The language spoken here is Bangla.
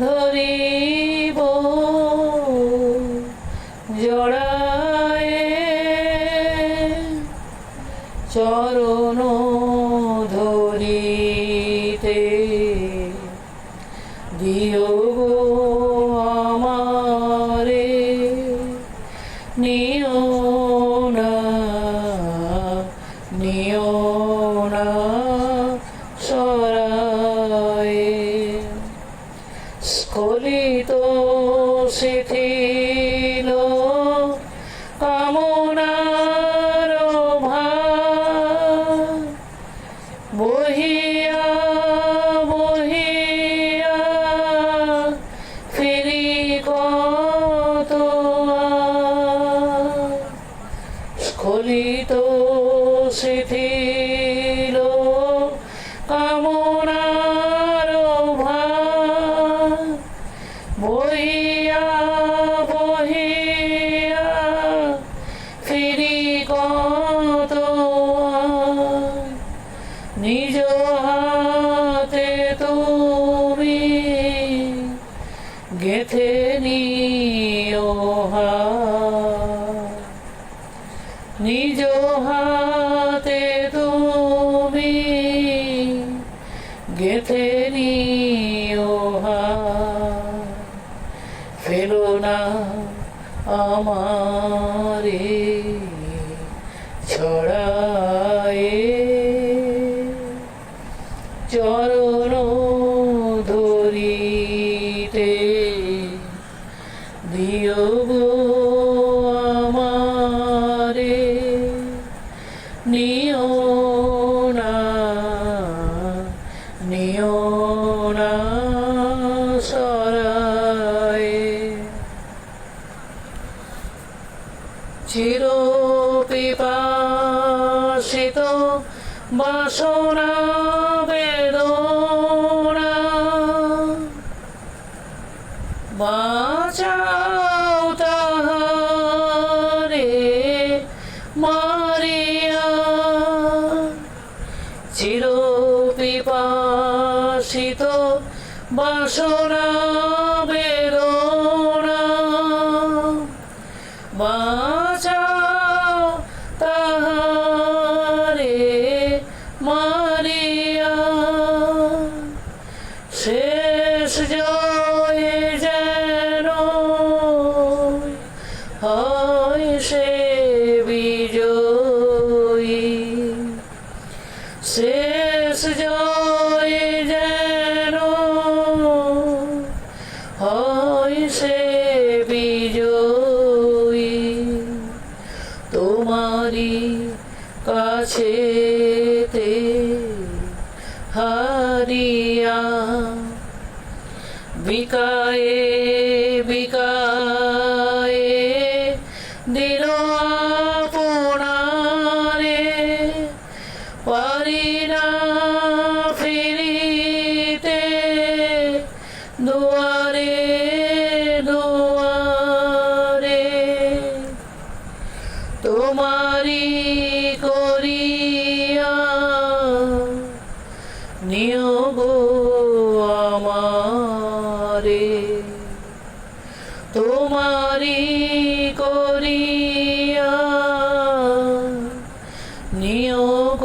ধরিব জড়ায় চরণ স্খলিত শিথিল কামনার ভার বহিয়া বহিয়া ফিরি কত নিজ হাতে তুমি গেথে নিও হাত। নিও হাত। ফেলো না আমারে ছড়ায়ে চরণ ধরিতে দিও গো আমারে নিও চির পিপাসিত বাসনা বেদনা। বাঁচাও তাহারে মারিয়া। চির পিপাসিত বাসনা বেদনা। শেষ জয়ে যেন হয় সে বিজয়ী। তোমারি কাছেতে হারিয়া বিকায়ে বিকায়ে দুয়ারে দুয়ারে তোমারি করিয়া নিয়োগ আমারে। তোমারি করিয়া নিয়োগ